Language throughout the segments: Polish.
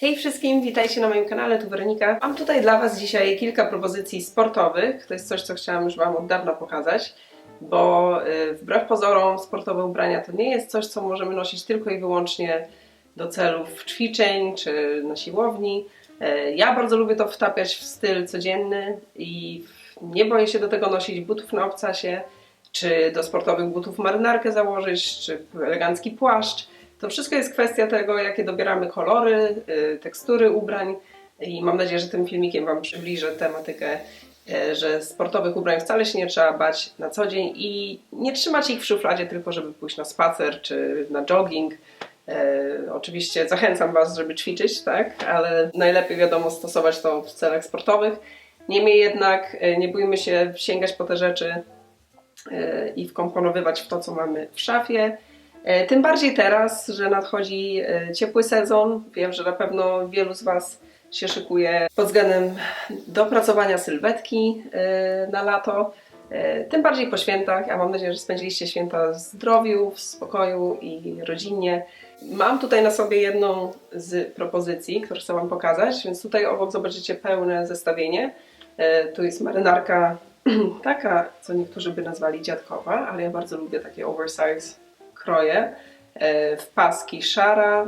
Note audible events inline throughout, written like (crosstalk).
Hej wszystkim, witajcie na moim kanale, tu Weronika. Mam tutaj dla Was dzisiaj kilka propozycji sportowych. To jest coś, co chciałam już Wam od dawna pokazać, bo y, wbrew pozorom sportowe ubrania to nie jest coś, co możemy nosić tylko i wyłącznie do celów ćwiczeń czy na siłowni. Y, Ja bardzo lubię to wtapiać w styl codzienny i nie boję się do tego nosić butów na obcasie, czy do sportowych butów marynarkę założyć, czy elegancki płaszcz. To wszystko jest kwestia tego, jakie dobieramy kolory, y, tekstury ubrań i mam nadzieję, że tym filmikiem Wam przybliżę tematykę, y, że sportowych ubrań wcale się nie trzeba bać na co dzień i nie trzymać ich w szufladzie tylko, żeby pójść na spacer czy na jogging. E, oczywiście zachęcam Was, żeby ćwiczyć, tak, ale najlepiej wiadomo stosować to w celach sportowych. Niemniej jednak nie bójmy się sięgać po te rzeczy i wkomponowywać w to, co mamy w szafie. E, Tym bardziej teraz, że nadchodzi e, ciepły sezon. Wiem, że na pewno wielu z Was się szykuje pod względem dopracowania sylwetki e, na lato. Tym bardziej po świętach. Ja mam nadzieję, że spędziliście święta w zdrowiu, w spokoju i rodzinnie. Mam tutaj na sobie jedną z propozycji, którą chcę Wam pokazać, więc tutaj obok zobaczycie pełne zestawienie. Tu jest marynarka (clears throat) taka, co niektórzy by nazwali dziadkowa, ale ja bardzo lubię takie oversize E, W paski szara,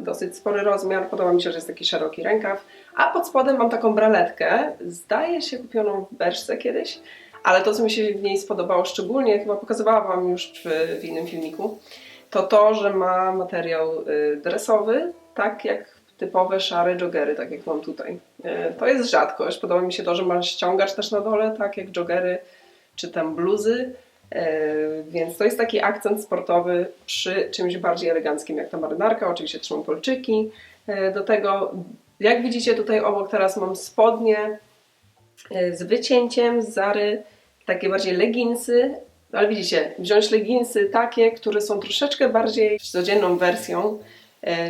dosyć spory rozmiar, podoba mi się, że jest taki szeroki rękaw. A pod spodem mam taką braletkę, zdaje się kupioną w Berszce kiedyś, ale to, co mi się w niej spodobało szczególnie, chyba pokazywałam Wam już w, w innym filmiku, to to, że ma materiał y, dresowy, tak jak typowe szare joggery, tak jak mam tutaj. Y, To jest rzadkość. Podoba mi się to, że ma ściągacz też na dole, tak jak joggery czy tam bluzy. E, Więc to jest taki akcent sportowy przy czymś bardziej eleganckim jak ta marynarka. Oczywiście trzymam kolczyki. E, Do tego, jak widzicie tutaj obok teraz mam spodnie e, z wycięciem, z zary, takie bardziej leginsy. Ale widzicie, wziąć leginsy takie, które są troszeczkę bardziej codzienną wersją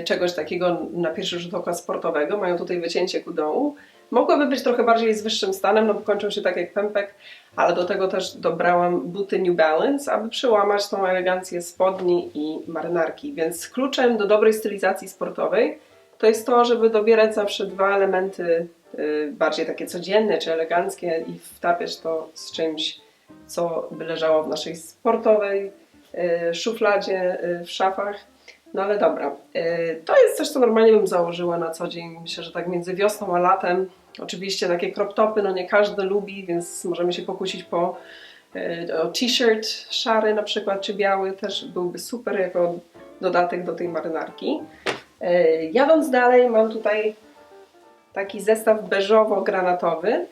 czegoś takiego na pierwszy rzut oka sportowego. Mają tutaj wycięcie ku dołu. Mogłyby być trochę bardziej z wyższym stanem, no bo kończą się tak jak pępek, ale do tego też dobrałam buty New Balance, aby przełamać tą elegancję spodni i marynarki. Więc kluczem do dobrej stylizacji sportowej to jest to, żeby dobierać zawsze dwa elementy y, bardziej takie codzienne czy eleganckie i wtapiać to z czymś, co by leżało w naszej sportowej y, szufladzie y, w szafach. No ale dobra, to jest coś, co normalnie bym założyła na co dzień. Myślę, że tak między wiosną a latem. Oczywiście takie crop topy, no nie każdy lubi, więc możemy się pokusić po o t-shirt szary na przykład, czy biały, też byłby super jako dodatek do tej marynarki. Y, Jadąc dalej, mam tutaj taki zestaw beżowo-granatowy.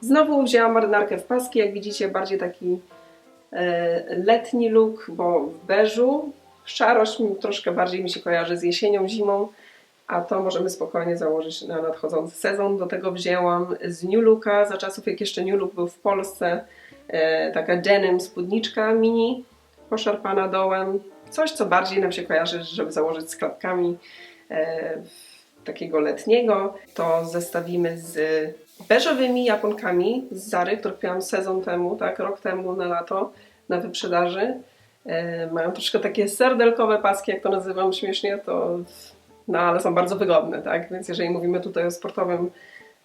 Znowu wzięłam marynarkę w paski, jak widzicie, bardziej taki e, letni look, bo w beżu. Szarość troszkę bardziej mi się kojarzy z jesienią, zimą, a to możemy spokojnie założyć na nadchodzący sezon. Do tego wzięłam z New Looka, za czasów jak jeszcze New Look był w Polsce, e, taka denim spódniczka mini, poszarpana dołem. Coś, co bardziej nam się kojarzy, żeby założyć z klapkami e, takiego letniego. To zestawimy z beżowymi japonkami z Zary, które kupiłam sezon temu, tak, rok temu na lato na wyprzedaży. E, mają troszkę takie serdelkowe paski, jak to nazywam śmiesznie, to no ale są bardzo wygodne, tak? Więc jeżeli mówimy tutaj o sportowym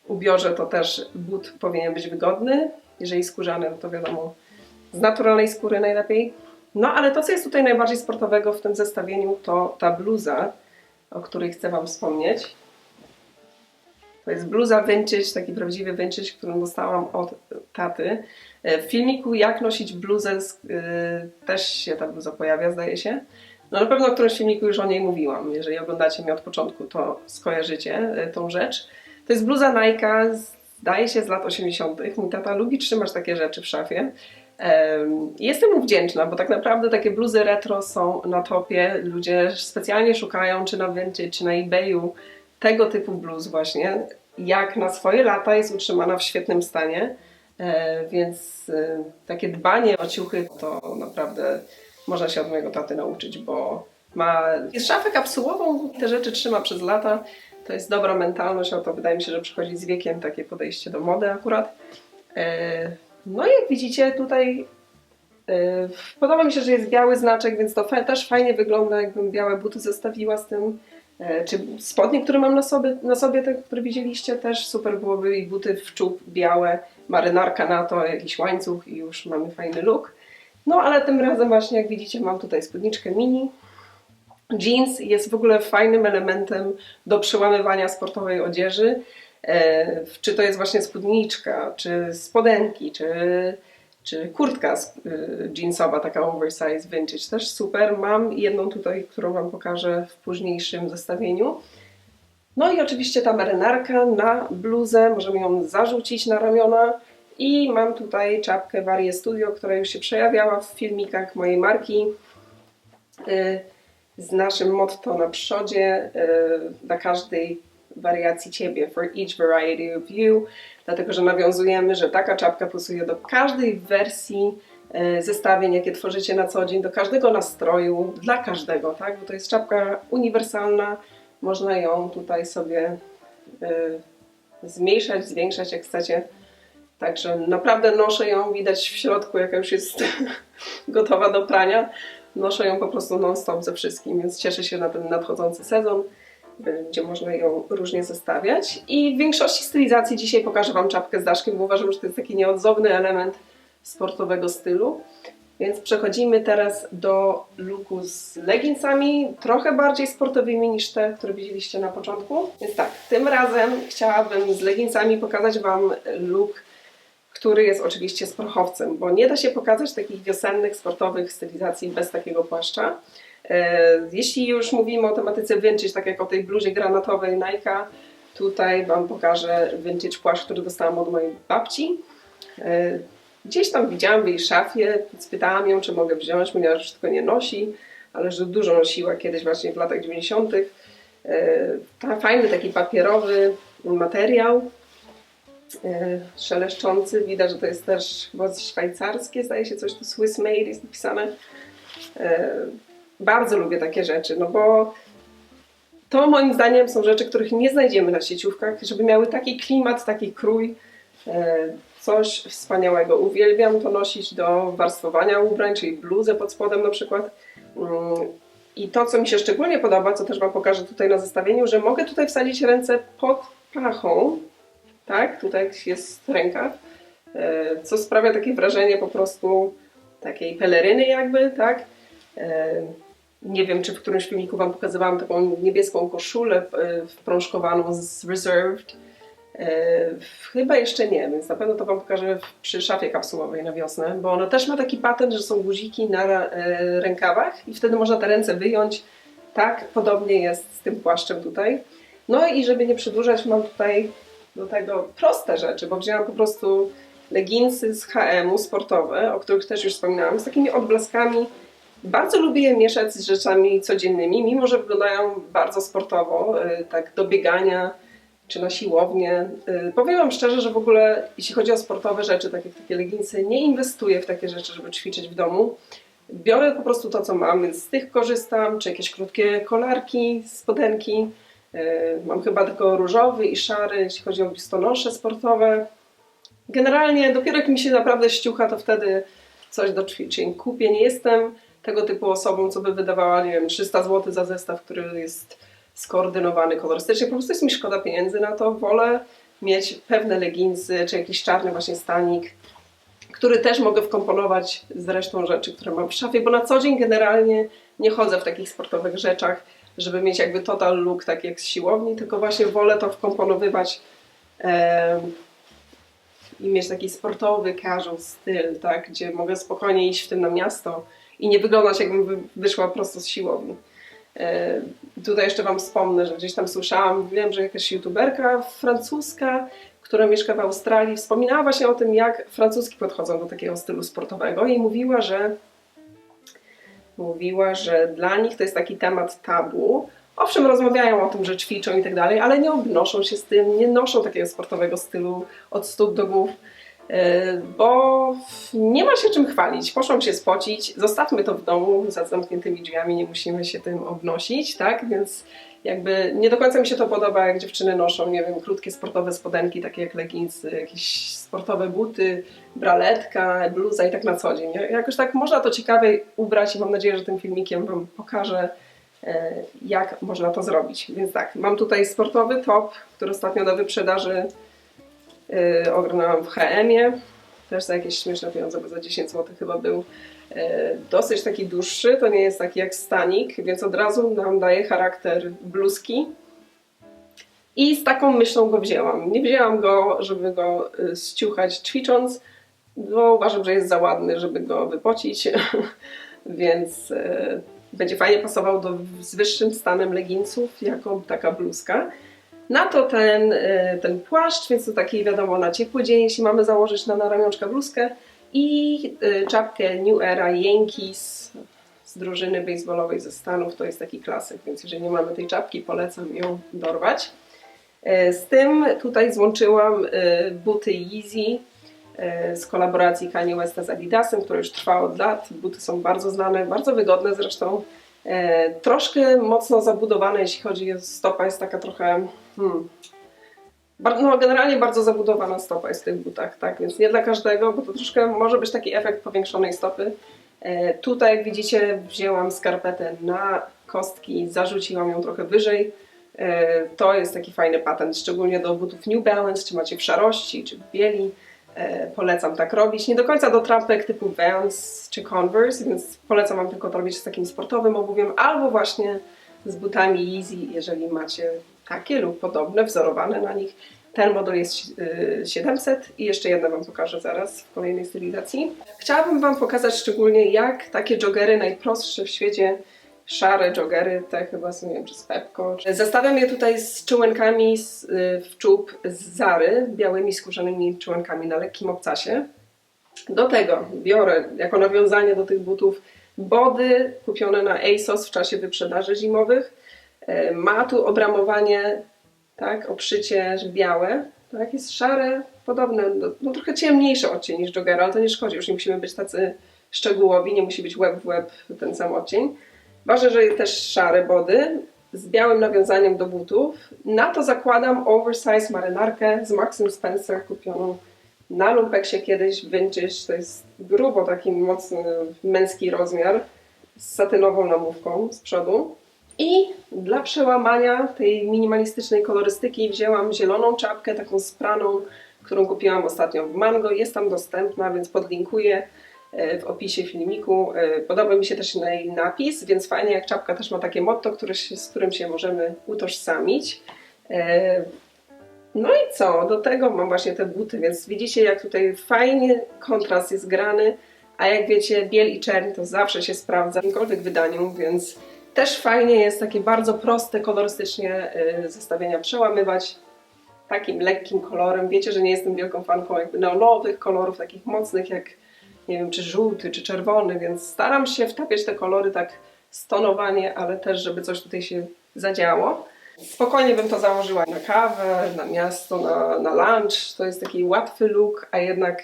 ubiorze, to też but powinien być wygodny. Jeżeli skórzany, no to wiadomo, z naturalnej skóry najlepiej. No ale to, co jest tutaj najbardziej sportowego w tym zestawieniu, to ta bluza, o której chcę Wam wspomnieć. To jest bluza vintage, taki prawdziwy vintage, którą dostałam od taty. W filmiku Jak nosić bluzę y, też się ta bluza pojawia, zdaje się. No na pewno w którymś filmiku już o niej mówiłam. Jeżeli oglądacie mnie od początku, to skojarzycie e, tą rzecz. To jest bluza Nike, zdaje się z lat 80. Mój tata lubi trzymać takie rzeczy w szafie. Jestem mu wdzięczna, bo tak naprawdę takie bluzy retro są na topie. Ludzie specjalnie szukają, czy na Vintage, czy na eBayu, tego typu bluz właśnie. Jak na swoje lata jest utrzymana w świetnym stanie. E, Więc e, takie dbanie o ciuchy to naprawdę można się od mojego taty nauczyć, bo ma szafę kapsułową, te rzeczy trzyma przez lata. To jest dobra mentalność, a to wydaje mi się, że przychodzi z wiekiem takie podejście do mody akurat. E, No i jak widzicie tutaj e, podoba mi się, że jest biały znaczek, więc to też fajnie wygląda, jakbym białe buty zestawiła z tym E, Czy spodnie, które mam na sobie, na sobie te, które widzieliście, też super byłoby i buty w czub białe, marynarka na to, jakiś łańcuch i już mamy fajny look. No ale tym razem właśnie jak widzicie mam tutaj spódniczkę mini. Jeans jest w ogóle fajnym elementem do przełamywania sportowej odzieży. E, Czy to jest właśnie spódniczka, czy spodenki, czy, czy kurtka y, jeansowa, taka oversize vintage, też super. Mam jedną tutaj, którą Wam pokażę w późniejszym zestawieniu. No i oczywiście ta marynarka na bluzę, możemy ją zarzucić na ramiona. I mam tutaj czapkę Varie Studio, która już się przejawiała w filmikach mojej marki. Y, Z naszym motto na przodzie, y, dla każdej wariacji Ciebie, for each variety of you, dlatego że nawiązujemy, że taka czapka pasuje do każdej wersji y, zestawień, jakie tworzycie na co dzień, do każdego nastroju, dla każdego, tak? Bo to jest czapka uniwersalna, można ją tutaj sobie zmniejszać, zwiększać jak chcecie. Także naprawdę noszę ją, widać w środku, jaka już jest (laughs) gotowa do prania. Noszę ją po prostu non-stop ze wszystkim, więc cieszę się na ten nadchodzący sezon, y, gdzie można ją różnie zestawiać. I w większości stylizacji dzisiaj pokażę Wam czapkę z daszkiem, bo uważam, że to jest taki nieodzowny element sportowego stylu. Więc przechodzimy teraz do looku z leginsami, trochę bardziej sportowymi niż te, które widzieliście na początku. Więc tak, tym razem chciałabym z leginsami pokazać Wam look, który jest oczywiście z prochowcem, bo nie da się pokazać takich wiosennych, sportowych stylizacji bez takiego płaszcza. E, Jeśli już mówimy o tematyce vintage, tak jak o tej bluzie granatowej Nike'a, tutaj Wam pokażę vintage płaszcz, który dostałam od mojej babci. E, Gdzieś tam widziałam w jej szafie, spytałam ją, czy mogę wziąć, ponieważ już tego nie nosi, ale że dużo nosiła kiedyś właśnie w latach 90. E, fajny taki papierowy materiał, szeleszczący. Widać, że to jest też chyba szwajcarskie, zdaje się coś tu Swiss made jest napisane. E, Bardzo lubię takie rzeczy, no bo to moim zdaniem są rzeczy, których nie znajdziemy na sieciówkach, żeby miały taki klimat, taki krój. E, Coś wspaniałego. Uwielbiam to nosić do warstwowania ubrań, czyli bluzę pod spodem na przykład. Mm, I to, co mi się szczególnie podoba, co też Wam pokażę tutaj na zestawieniu, że mogę tutaj wsadzić ręce pod pachą. Tak, tutaj jest rękaw, e, co sprawia takie wrażenie po prostu takiej peleryny jakby, tak. E, Nie wiem, czy w którymś filmiku Wam pokazywałam taką niebieską koszulę e, wprążkowaną z Reserved. Chyba jeszcze nie, więc na pewno to Wam pokażę przy szafie kapsułowej na wiosnę, bo ona też ma taki patent, że są guziki na rękawach i wtedy można te ręce wyjąć. Tak, podobnie jest z tym płaszczem tutaj. No i żeby nie przedłużać, mam tutaj do tego proste rzeczy, bo wzięłam po prostu leginsy z HM-u sportowe, o których też już wspominałam, z takimi odblaskami. Bardzo lubię je mieszać z rzeczami codziennymi, mimo że wyglądają bardzo sportowo, e, tak do biegania czy na siłownię. Y, Powiem Wam szczerze, że w ogóle jeśli chodzi o sportowe rzeczy, tak jak takie leginsy, nie inwestuję w takie rzeczy, żeby ćwiczyć w domu. Biorę po prostu to, co mam, więc z tych korzystam, czy jakieś krótkie kolarki, spodenki. Y, Mam chyba tylko różowy i szary, jeśli chodzi o biustonosze sportowe. Generalnie dopiero jak mi się naprawdę ściucha, to wtedy coś do ćwiczeń kupię. Nie jestem tego typu osobą, co by wydawała, nie wiem, 300 zł za zestaw, który jest skoordynowany kolorystycznie. Po prostu jest mi szkoda pieniędzy na to. Wolę mieć pewne leginsy, czy jakiś czarny właśnie stanik, który też mogę wkomponować z resztą rzeczy, które mam w szafie, bo na co dzień generalnie nie chodzę w takich sportowych rzeczach, żeby mieć jakby total look tak jak z siłowni, tylko właśnie wolę to wkomponowywać em, i mieć taki sportowy, casual styl, tak, gdzie mogę spokojnie iść w tym na miasto i nie wyglądać jakbym wy- wyszła prosto z siłowni. E, Tutaj jeszcze Wam wspomnę, że gdzieś tam słyszałam, wiem, że jakaś youtuberka francuska, która mieszka w Australii, wspominała właśnie o tym, jak francuski podchodzą do takiego stylu sportowego i mówiła, że mówiła, że dla nich to jest taki temat tabu. Owszem, rozmawiają o tym, że ćwiczą i tak dalej, ale nie obnoszą się z tym, nie noszą takiego sportowego stylu od stóp do głów, e, bo nie ma się czym chwalić. Poszłam się spocić, zostawmy to w domu za zamkniętymi drzwiami, nie musimy się tym obnosić, tak? Więc jakby nie do końca mi się to podoba, jak dziewczyny noszą, nie wiem, krótkie sportowe spodenki, takie jak leginsy, jakieś sportowe buty, braletka, bluza i tak na co dzień. Jakoś tak można to ciekawie ubrać i mam nadzieję, że tym filmikiem Wam pokażę e, jak można to zrobić. Więc tak, mam tutaj sportowy top, który ostatnio do wyprzedaży yy, oglądałam w HM-ie, też za jakieś śmieszne pieniądze, bo za 10 zł chyba był. E, dosyć taki dłuższy, to nie jest taki jak stanik, więc od razu nam daje charakter bluzki. I z taką myślą go wzięłam. Nie wzięłam go, żeby go y, ściuchać ćwicząc, bo uważam, że jest za ładny, żeby go wypocić, (laughs) więc e, będzie fajnie pasował do z wyższym stanem leginsów, jako taka bluzka. Na to ten, e, ten płaszcz, więc to taki wiadomo na ciepły dzień, jeśli mamy założyć na, na ramionczka bluzkę i e, czapkę New Era Yankees z drużyny baseballowej ze Stanów, to jest taki klasyk, więc jeżeli nie mamy tej czapki, polecam ją dorwać. E, Z tym tutaj złączyłam e, buty Yeezy e, z kolaboracji Kanye Westa z Adidasem, która już trwa od lat. Buty są bardzo znane, bardzo wygodne zresztą. E, Troszkę mocno zabudowane, jeśli chodzi o stopa, jest taka trochę. Hmm, no, generalnie bardzo zabudowana stopa jest w tych butach, tak? Więc nie dla każdego, bo to troszkę może być taki efekt powiększonej stopy. E, Tutaj, jak widzicie, wzięłam skarpetę na kostki, zarzuciłam ją trochę wyżej. E, To jest taki fajny patent, szczególnie do butów New Balance, czy macie w szarości, czy w bieli. E, Polecam tak robić. Nie do końca do trampek typu Vans czy Converse, więc polecam Wam tylko to robić z takim sportowym obuwiem, albo właśnie z butami Yeezy, jeżeli macie takie lub podobne, wzorowane na nich. Ten model jest y, 700 i jeszcze jedno Wam pokażę zaraz w kolejnej stylizacji. Chciałabym Wam pokazać szczególnie jak takie joggery najprostsze w świecie, szare joggery, te chyba są, nie wiem, czy z Pepco. Zestawiam je tutaj z czułenkami z, y, w czub z Zary, białymi skórzanymi czułenkami na lekkim obcasie. Do tego biorę jako nawiązanie do tych butów body kupione na ASOS w czasie wyprzedaży zimowych. E, Ma tu obramowanie, tak, obszycie białe, tak, jest szare, podobne, no, no trochę ciemniejszy odcień niż joggera, ale to nie szkodzi, już nie musimy być tacy szczegółowi, nie musi być łeb w łeb ten sam odcień. Ważne, że też szare body z białym nawiązaniem do butów. Na to zakładam oversize marynarkę z Maxim Spencer kupioną na lumpeksie kiedyś vintage, to jest grubo taki mocny męski rozmiar z satynową namówką z przodu. I dla przełamania tej minimalistycznej kolorystyki wzięłam zieloną czapkę, taką spraną, którą kupiłam ostatnio w Mango. Jest tam dostępna, więc podlinkuję e, w opisie filmiku. E, Podoba mi się też jej napis, więc fajnie jak czapka też ma takie motto, z którym się możemy utożsamić. E, no i co? Do tego mam właśnie te buty, więc widzicie jak tutaj fajnie kontrast jest grany, a jak wiecie biel i czerń to zawsze się sprawdza w jakimkolwiek wydaniu, więc też fajnie jest takie bardzo proste kolorystycznie y, zestawienia przełamywać takim lekkim kolorem. Wiecie, że nie jestem wielką fanką jakby neonowych kolorów, takich mocnych jak nie wiem, czy żółty, czy czerwony, więc staram się wtapiać te kolory tak stonowanie, ale też, żeby coś tutaj się zadziało. Spokojnie bym to założyła na kawę, na miasto, na, na lunch. To jest taki łatwy look, a jednak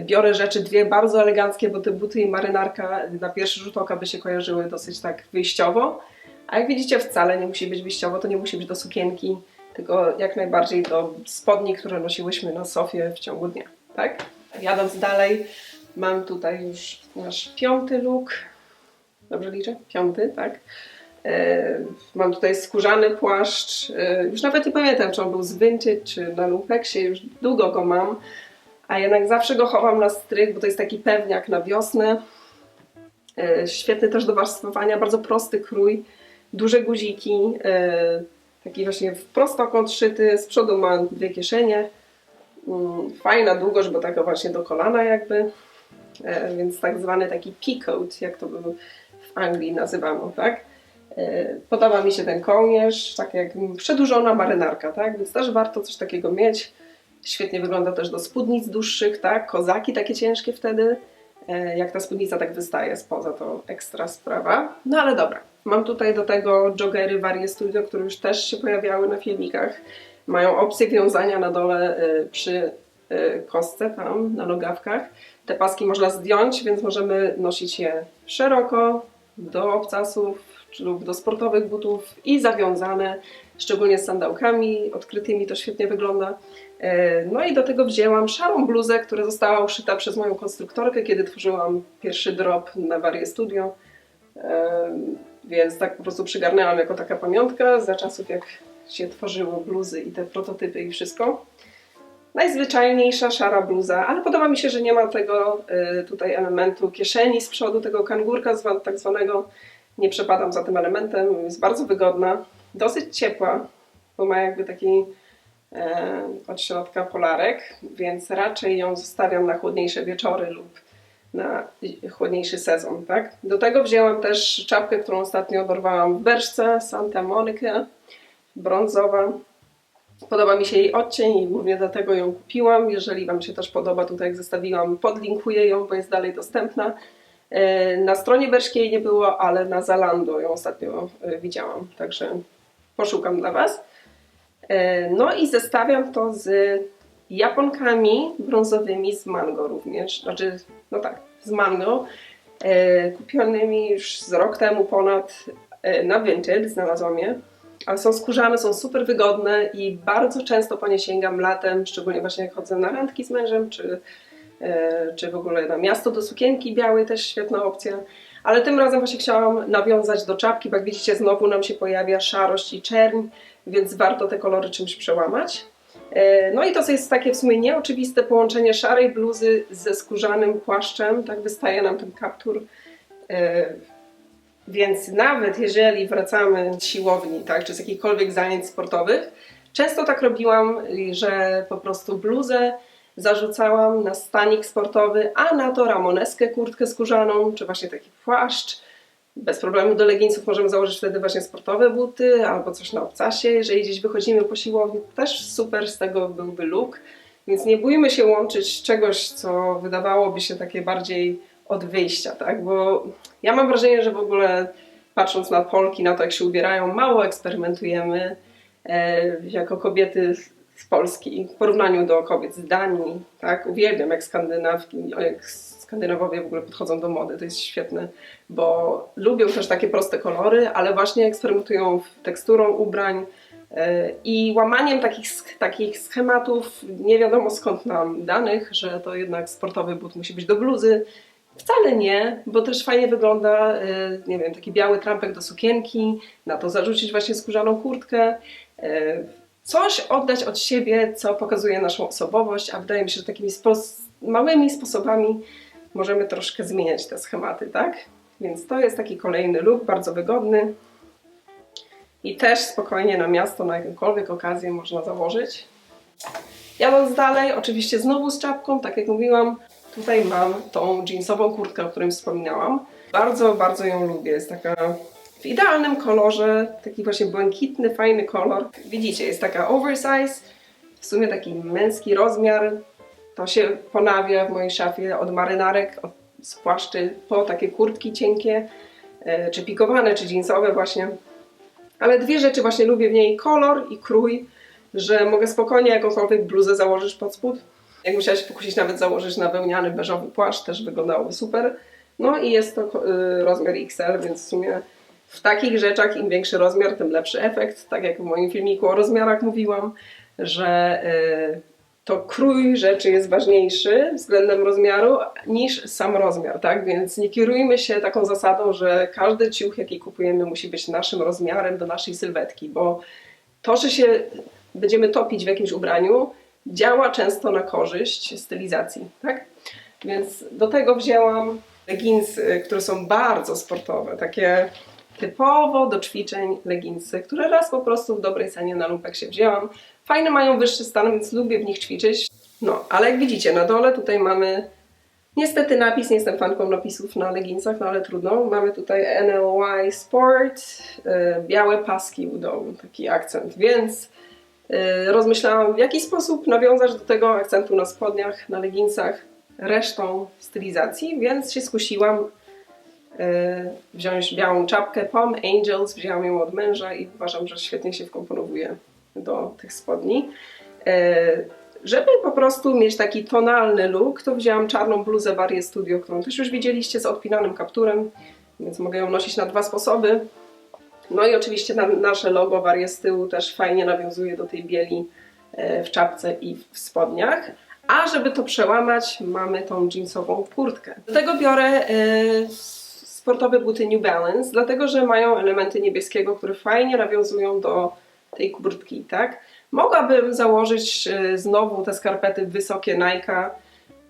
biorę rzeczy dwie bardzo eleganckie, bo te buty i marynarka na pierwszy rzut oka by się kojarzyły dosyć tak wyjściowo. A jak widzicie, wcale nie musi być wyjściowo, to nie musi być do sukienki, tylko jak najbardziej do spodni, które nosiłyśmy na sofie w ciągu dnia, tak? Jadąc dalej, mam tutaj już nasz piąty look. Dobrze liczę? Piąty, tak? E, Mam tutaj skórzany płaszcz. E, Już nawet nie pamiętam, czy on był z Vintage, czy na Lumpeksie. Już długo go mam. A jednak zawsze go chowam na strych, bo to jest taki pewniak na wiosnę. E, Świetny też do warstwowania, bardzo prosty krój. Duże guziki. e, Taki właśnie w prostokąt szyty. Z przodu ma dwie kieszenie. Mm, Fajna długość, bo taka właśnie do kolana jakby. E, Więc tak zwany taki peacoat, jak to by w Anglii nazywano, tak? Podoba mi się ten kołnierz, tak jak przedłużona marynarka, tak? Więc też warto coś takiego mieć. Świetnie wygląda też do spódnic dłuższych, tak? Kozaki takie ciężkie wtedy. E, Jak ta spódnica tak wystaje spoza, to ekstra sprawa. No ale dobra. Mam tutaj do tego joggery Varie Studio, które już też się pojawiały na filmikach. Mają opcję wiązania na dole e, przy e, kostce tam, na nogawkach. Te paski można zdjąć, więc możemy nosić je szeroko, do obcasów lub do sportowych butów i zawiązane, szczególnie z sandałkami odkrytymi, to świetnie wygląda. E, No i do tego wzięłam szarą bluzę, która została uszyta przez moją konstruktorkę, kiedy tworzyłam pierwszy drop na Varie Studio. E, Więc tak po prostu przygarnęłam jako taka pamiątka za czasów, jak się tworzyło bluzy i te prototypy i wszystko. Najzwyczajniejsza szara bluza, ale podoba mi się, że nie ma tego y, tutaj elementu kieszeni z przodu, tego kangurka tak zwanego. Nie przepadam za tym elementem, jest bardzo wygodna, dosyć ciepła, bo ma jakby taki e, od środka polarek, więc raczej ją zostawiam na chłodniejsze wieczory lub na chłodniejszy sezon, tak? Do tego wzięłam też czapkę, którą ostatnio dorwałam w Berszce, Santa Monica, brązowa. Podoba mi się jej odcień i głównie dlatego ją kupiłam. Jeżeli Wam się też podoba, tutaj jak zestawiłam, podlinkuję ją, bo jest dalej dostępna. E, Na stronie Berszkiej nie było, ale na Zalando ją ostatnio e, widziałam, także poszukam dla Was. E, No i zestawiam to z japonkami brązowymi z mango również, znaczy, no tak, z mango, e, kupionymi już z rok temu ponad e, na Vinted, znalazłam je. Ale są skórzane, są super wygodne i bardzo często po nie sięgam latem, szczególnie właśnie jak chodzę na randki z mężem, czy, czy w ogóle na miasto do sukienki białej, też świetna opcja. Ale tym razem właśnie chciałam nawiązać do czapki, bo jak widzicie znowu nam się pojawia szarość i czerń, więc warto te kolory czymś przełamać. E, No i to jest takie w sumie nieoczywiste połączenie szarej bluzy ze skórzanym płaszczem, tak wystaje nam ten kaptur. E, Więc nawet jeżeli wracamy z siłowni, tak, czy z jakichkolwiek zajęć sportowych, często tak robiłam, że po prostu bluzę zarzucałam na stanik sportowy, a na to ramoneskę, kurtkę skórzaną, czy właśnie taki płaszcz. Bez problemu do leginsów możemy założyć wtedy właśnie sportowe buty albo coś na obcasie. Jeżeli gdzieś wychodzimy po siłowni, też super z tego byłby look. Więc nie bójmy się łączyć czegoś, co wydawałoby się takie bardziej od wyjścia, tak? Bo ja mam wrażenie, że w ogóle patrząc na Polki, na to jak się ubierają, mało eksperymentujemy e, jako kobiety z Polski w porównaniu do kobiet z Danii, tak? Uwielbiam jak skandynawki, jak Skandynawowie w ogóle podchodzą do mody, to jest świetne, bo lubią też takie proste kolory, ale właśnie eksperymentują teksturą ubrań e, i łamaniem takich, takich schematów, nie wiadomo skąd nam danych, że to jednak sportowy but musi być do bluzy. Wcale nie, bo też fajnie wygląda, e, nie wiem, taki biały trampek do sukienki, na to zarzucić właśnie skórzaną kurtkę, e, coś oddać od siebie, co pokazuje naszą osobowość, a wydaje mi się, że takimi małymi sposobami możemy troszkę zmieniać te schematy, tak? Więc to jest taki kolejny look, bardzo wygodny i też spokojnie na miasto, na jakąkolwiek okazję można założyć. Jadąc dalej, oczywiście znowu z czapką, tak jak mówiłam, tutaj mam tą jeansową kurtkę, o której wspominałam. Bardzo, bardzo ją lubię. Jest taka w idealnym kolorze, taki właśnie błękitny, fajny kolor. Widzicie, jest taka oversize, w sumie taki męski rozmiar. To się ponawia w mojej szafie od marynarek, od, z płaszczy po takie kurtki cienkie, e, czy pikowane, czy jeansowe właśnie. Ale dwie rzeczy właśnie lubię w niej, kolor i krój, że mogę spokojnie jakąkolwiek bluzę założyć pod spód. Jak musiała się pokusić nawet założyć na wełniany, beżowy płaszcz, też wyglądałoby super. No i jest to y, rozmiar XL, więc w sumie w takich rzeczach im większy rozmiar, tym lepszy efekt. Tak jak w moim filmiku o rozmiarach mówiłam, że y, to krój rzeczy jest ważniejszy względem rozmiaru niż sam rozmiar, tak? Więc nie kierujmy się taką zasadą, że każdy ciuch, jaki kupujemy, musi być naszym rozmiarem do naszej sylwetki, bo to, że się będziemy topić w jakimś ubraniu, działa często na korzyść stylizacji, tak? Więc do tego wzięłam leginsy, które są bardzo sportowe, takie typowo do ćwiczeń leginsy, które raz po prostu w dobrej cenie na lupek się wzięłam. Fajne mają wyższy stan, więc lubię w nich ćwiczyć. No, ale jak widzicie, na dole tutaj mamy niestety napis, nie jestem fanką napisów na leginsach, no ale trudno. Mamy tutaj NLY Sport, e, białe paski u dołu, taki akcent, więc e, rozmyślałam w jaki sposób nawiązać do tego akcentu na spodniach, na leginsach, resztą stylizacji, więc się skusiłam e, wziąć białą czapkę Palm Angels, wzięłam ją od męża i uważam, że świetnie się wkomponowuje do tych spodni. E, Żeby po prostu mieć taki tonalny look, to wzięłam czarną bluzę Varie Studio, którą też już widzieliście z odpinanym kapturem, więc mogę ją nosić na dwa sposoby. No i oczywiście na, nasze logo Varie z tyłu też fajnie nawiązuje do tej bieli e, w czapce i w spodniach. A żeby to przełamać, mamy tą jeansową kurtkę. Do tego biorę e, sportowe buty New Balance, dlatego że mają elementy niebieskiego, które fajnie nawiązują do tej kurtki, tak? Mogłabym założyć y, znowu te skarpety wysokie Nike'a,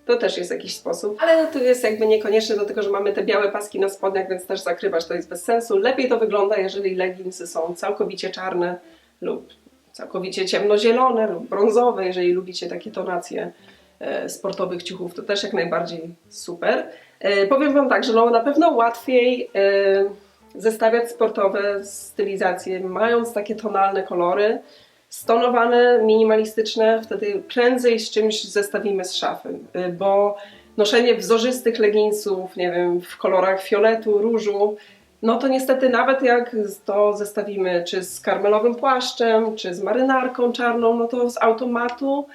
to też jest jakiś sposób, ale to jest jakby niekonieczne, dlatego że mamy te białe paski na spodniach, więc też zakrywać to jest bez sensu. Lepiej to wygląda, jeżeli leginsy są całkowicie czarne lub całkowicie ciemnozielone lub brązowe, jeżeli lubicie takie tonacje e, sportowych ciuchów, to też jak najbardziej super. E, powiem Wam tak, że no, na pewno łatwiej e, zestawiać sportowe stylizacje, mając takie tonalne kolory, stonowane, minimalistyczne, wtedy prędzej z czymś zestawimy z szafy, y, bo noszenie wzorzystych leginsów, nie wiem, w kolorach fioletu, różu, no to niestety nawet jak to zestawimy czy z karmelowym płaszczem, czy z marynarką czarną, no to z automatu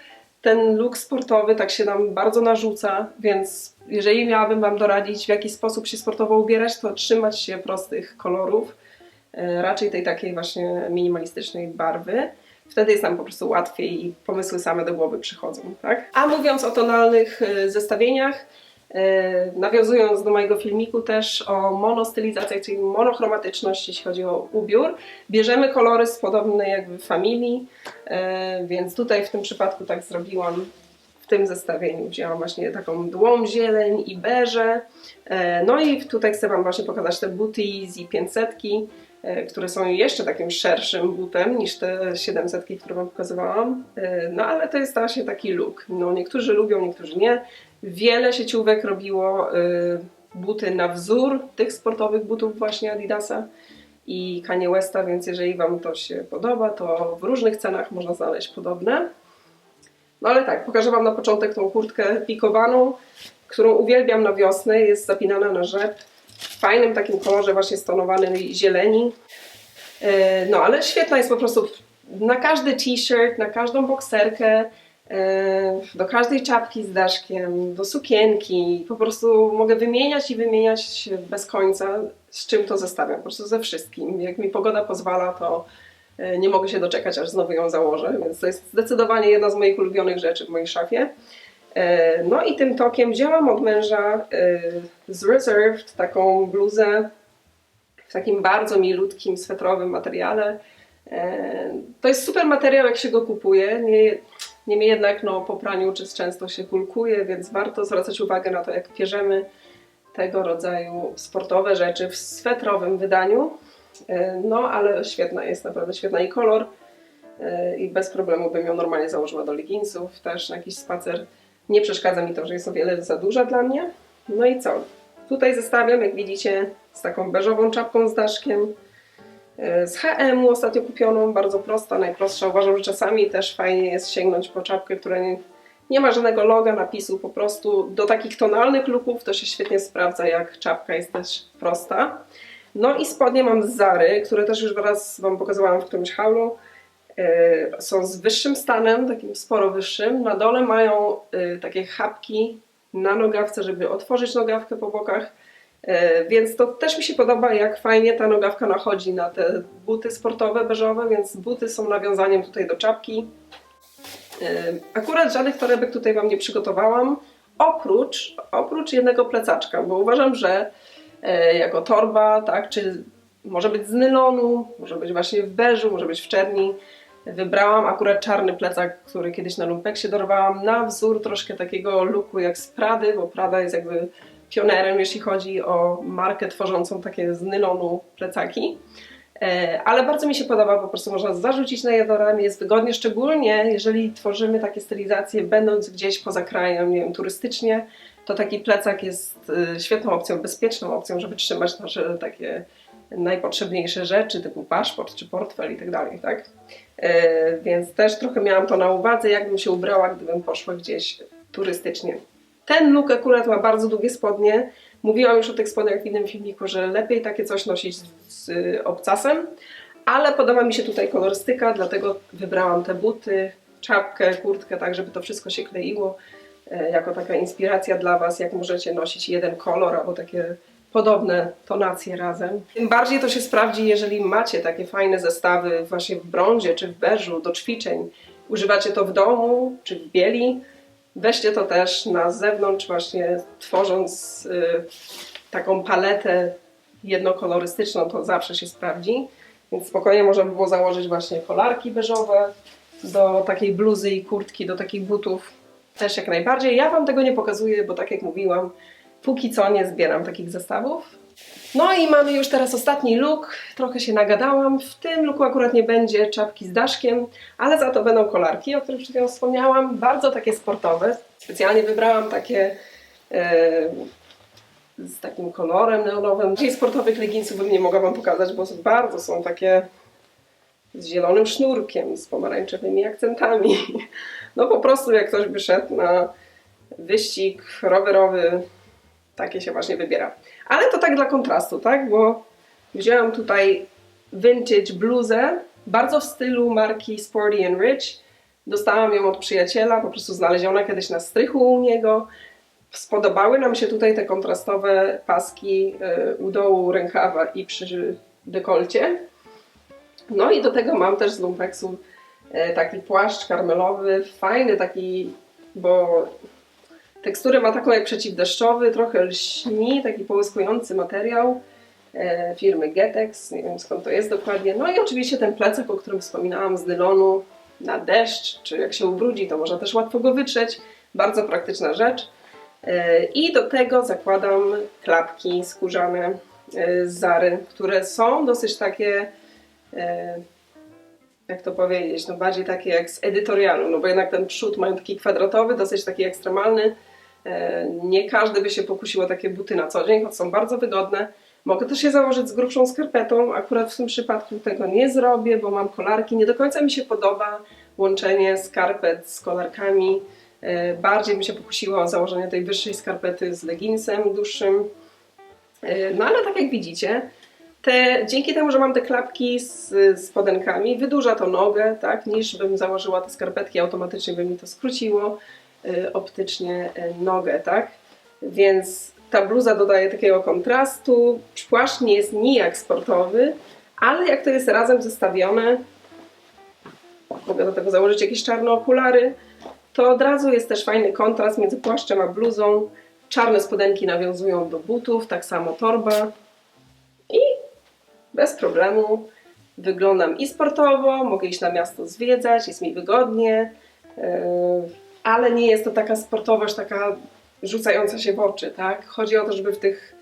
ten look sportowy tak się nam bardzo narzuca, więc jeżeli miałabym Wam doradzić, w jaki sposób się sportowo ubierać, to trzymać się prostych kolorów, y, raczej tej takiej właśnie minimalistycznej barwy wtedy jest nam po prostu łatwiej i pomysły same do głowy przychodzą, tak? A mówiąc o tonalnych y, zestawieniach, nawiązując do mojego filmiku też o monostylizacjach, czyli monochromatyczność, jeśli chodzi o ubiór, bierzemy kolory z podobnej jakby familii, y, więc tutaj w tym przypadku tak zrobiłam. W tym zestawieniu wzięłam właśnie taką dłom zieleń i beże. No i tutaj chcę Wam właśnie pokazać te buty Easy 500 E, które są jeszcze takim szerszym butem niż te 700, które Wam pokazywałam. E, no ale to jest właśnie taki look. No, niektórzy lubią, niektórzy nie. Wiele sieciówek robiło e, buty na wzór tych sportowych butów właśnie Adidasa i Kanye Westa, więc jeżeli Wam to się podoba, to w różnych cenach można znaleźć podobne. No ale tak, pokażę Wam na początek tą kurtkę pikowaną, którą uwielbiam na wiosnę, jest zapinana na rzep w fajnym takim kolorze właśnie stonowanej zieleni. E, no ale świetna jest po prostu na każdy t-shirt, na każdą bokserkę, do każdej czapki z daszkiem, do sukienki. Po prostu mogę wymieniać i wymieniać bez końca, z czym to zestawiam, po prostu ze wszystkim. Jak mi pogoda pozwala, to e, nie mogę się doczekać, aż znowu ją założę, więc to jest zdecydowanie jedna z moich ulubionych rzeczy w mojej szafie. E, no i tym tokiem wzięłam od męża e, z Reserved taką bluzę w takim bardzo milutkim, swetrowym materiale. E, to jest super materiał, jak się go kupuje. Niemniej jednak no, po praniu czyst często się kulkuje, więc warto zwracać uwagę na to, jak bierzemy tego rodzaju sportowe rzeczy w swetrowym wydaniu. No, ale świetna jest, naprawdę świetna i kolor. I bez problemu bym ją normalnie założyła do leginsów, też na jakiś spacer nie przeszkadza mi to, że jest o wiele za duża dla mnie. No i co? Tutaj zestawiam, jak widzicie, z taką beżową czapką z daszkiem. E, z H&M ostatnio kupioną, bardzo prosta, najprostsza. Uważam, że czasami też fajnie jest sięgnąć po czapkę, która nie, nie ma żadnego loga, napisu, po prostu do takich tonalnych looków to się świetnie sprawdza, jak czapka jest też prosta. No i spodnie mam z Zary, które też już raz Wam pokazywałam w którymś haulu. E, są z wyższym stanem, takim sporo wyższym. Na dole mają e, takie chapki na nogawce, żeby otworzyć nogawkę po bokach. E, więc to też mi się podoba, jak fajnie ta nogawka nachodzi na te buty sportowe, beżowe, więc buty są nawiązaniem tutaj do czapki. Akurat żadnych torebek tutaj Wam nie przygotowałam, oprócz, oprócz jednego plecaczka, bo uważam, że jako torba, tak, czy może być z nylonu, może być właśnie w beżu, może być w czerni, Wybrałam akurat czarny plecak, który kiedyś na lumpeksie dorwałam, na wzór troszkę takiego looku jak z Prady, bo Prada jest jakby pionerem, jeśli chodzi o markę tworzącą takie z nylonu plecaki. E, ale bardzo mi się podoba, po prostu można zarzucić na jednoramię, jest wygodnie, szczególnie jeżeli tworzymy takie stylizacje będąc gdzieś poza krajem, nie wiem, turystycznie, to taki plecak jest e, świetną opcją, bezpieczną opcją, żeby trzymać nasze takie najpotrzebniejsze rzeczy, typu paszport czy portfel i tak dalej, tak? E, więc też trochę miałam to na uwadze, jakbym się ubrała, gdybym poszła gdzieś turystycznie. Ten look akurat ma bardzo długie spodnie. Mówiłam już o tych spodniach w innym filmiku, że lepiej takie coś nosić z, obcasem, ale podoba mi się tutaj kolorystyka, dlatego wybrałam te buty, czapkę, kurtkę, tak żeby to wszystko się kleiło e, jako taka inspiracja dla Was, jak możecie nosić jeden kolor albo takie podobne tonacje razem. Tym bardziej to się sprawdzi, jeżeli macie takie fajne zestawy właśnie w brązie czy w beżu do ćwiczeń. Używacie to w domu czy w bieli. Weźcie to też na zewnątrz właśnie tworząc y, taką paletę jednokolorystyczną, to zawsze się sprawdzi. Więc spokojnie można by było założyć właśnie kolarki beżowe do takiej bluzy i kurtki, do takich butów też jak najbardziej. Ja Wam tego nie pokazuję, bo tak jak mówiłam, póki co nie zbieram takich zestawów. No i mamy już teraz ostatni look. Trochę się nagadałam. W tym looku akurat nie będzie czapki z daszkiem, ale za to będą kolarki, o których przed chwilą wspomniałam. Bardzo takie sportowe. Specjalnie wybrałam takie e, z takim kolorem neonowym. Dzisiaj sportowych leginsów bym nie mogła Wam pokazać, bo bardzo są takie z zielonym sznurkiem, z pomarańczowymi akcentami. No po prostu jak ktoś by szedł na wyścig rowerowy, takie się właśnie wybiera. Ale to tak dla kontrastu, tak? Bo wzięłam tutaj vintage bluzę, bardzo w stylu marki Sporty and Rich. Dostałam ją od przyjaciela, po prostu znaleziona kiedyś na strychu u niego. Spodobały nam się tutaj te kontrastowe paski y, u dołu rękawa i przy dekolcie. No i do tego mam też z lumpeksu y, taki płaszcz karmelowy, fajny taki, bo teksturę ma taką jak przeciwdeszczowy, trochę lśni, taki połyskujący materiał e, firmy Getex, nie wiem skąd to jest dokładnie. No i oczywiście ten plecak, o którym wspominałam z nylonu na deszcz, czy jak się ubrudzi, to można też łatwo go wytrzeć. Bardzo praktyczna rzecz. E, I do tego zakładam klapki skórzane e, z Zary, które są dosyć takie jak to powiedzieć, no bardziej takie jak z edytorialu, no bo jednak ten przód mają taki kwadratowy, dosyć taki ekstremalny. E, Nie każdy by się pokusił o takie buty na co dzień, choć są bardzo wygodne. Mogę też je założyć z grubszą skarpetą, akurat w tym przypadku tego nie zrobię, bo mam kolarki. Nie do końca mi się podoba łączenie skarpet z kolarkami. E, Bardziej bym się pokusiła o założenie tej wyższej skarpety z leginsem dłuższym. E, No ale tak jak widzicie, te, dzięki temu, że mam te klapki z, z podenkami, wydłuża to nogę, tak, niż bym założyła te skarpetki, automatycznie by mi to skróciło optycznie y, nogę, tak. Więc ta bluza dodaje takiego kontrastu, płaszcz nie jest nijak sportowy, ale jak to jest razem zestawione, mogę do tego założyć jakieś czarne okulary, to od razu jest też fajny kontrast między płaszczem a bluzą. Czarne spodenki nawiązują do butów, tak samo torba i bez problemu wyglądam i sportowo, mogę iść na miasto zwiedzać, jest mi wygodnie, yy, ale nie jest to taka sportowość, taka rzucająca się w oczy, tak? Chodzi o to, żeby w tych,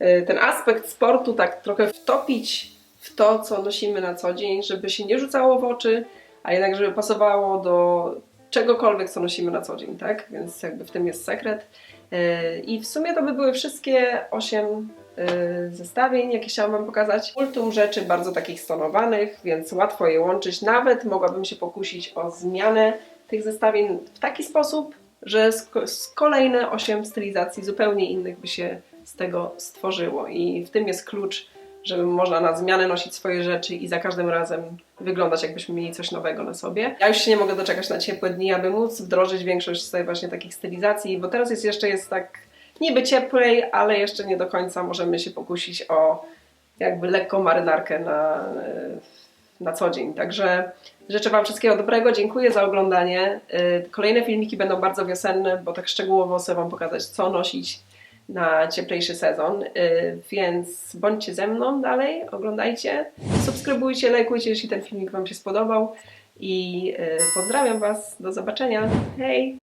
yy, ten aspekt sportu tak trochę wtopić w to, co nosimy na co dzień, żeby się nie rzucało w oczy, a jednak żeby pasowało do czegokolwiek, co nosimy na co dzień, tak? Więc jakby w tym jest sekret. Yy, I w sumie to by były wszystkie 8 yy, zestawień, jakie chciałam Wam pokazać. Multum rzeczy bardzo takich stonowanych, więc łatwo je łączyć. Nawet mogłabym się pokusić o zmianę tych zestawień w taki sposób, że z, kolejne 8 stylizacji zupełnie innych by się z tego stworzyło. I w tym jest klucz, żeby można na zmianę nosić swoje rzeczy i za każdym razem wyglądać jakbyśmy mieli coś nowego na sobie. Ja już się nie mogę doczekać na ciepłe dni, aby móc wdrożyć większość z tej właśnie takich stylizacji, bo teraz jest jeszcze jest tak niby cieplej, ale jeszcze nie do końca możemy się pokusić o jakby lekką marynarkę na, na co dzień. Także życzę Wam wszystkiego dobrego, dziękuję za oglądanie. Y, Kolejne filmiki będą bardzo wiosenne, bo tak szczegółowo chcę Wam pokazać, co nosić na cieplejszy sezon, y, więc bądźcie ze mną dalej, oglądajcie, subskrybujcie, lajkujcie, jeśli ten filmik Wam się spodobał i y, pozdrawiam Was, do zobaczenia, hej!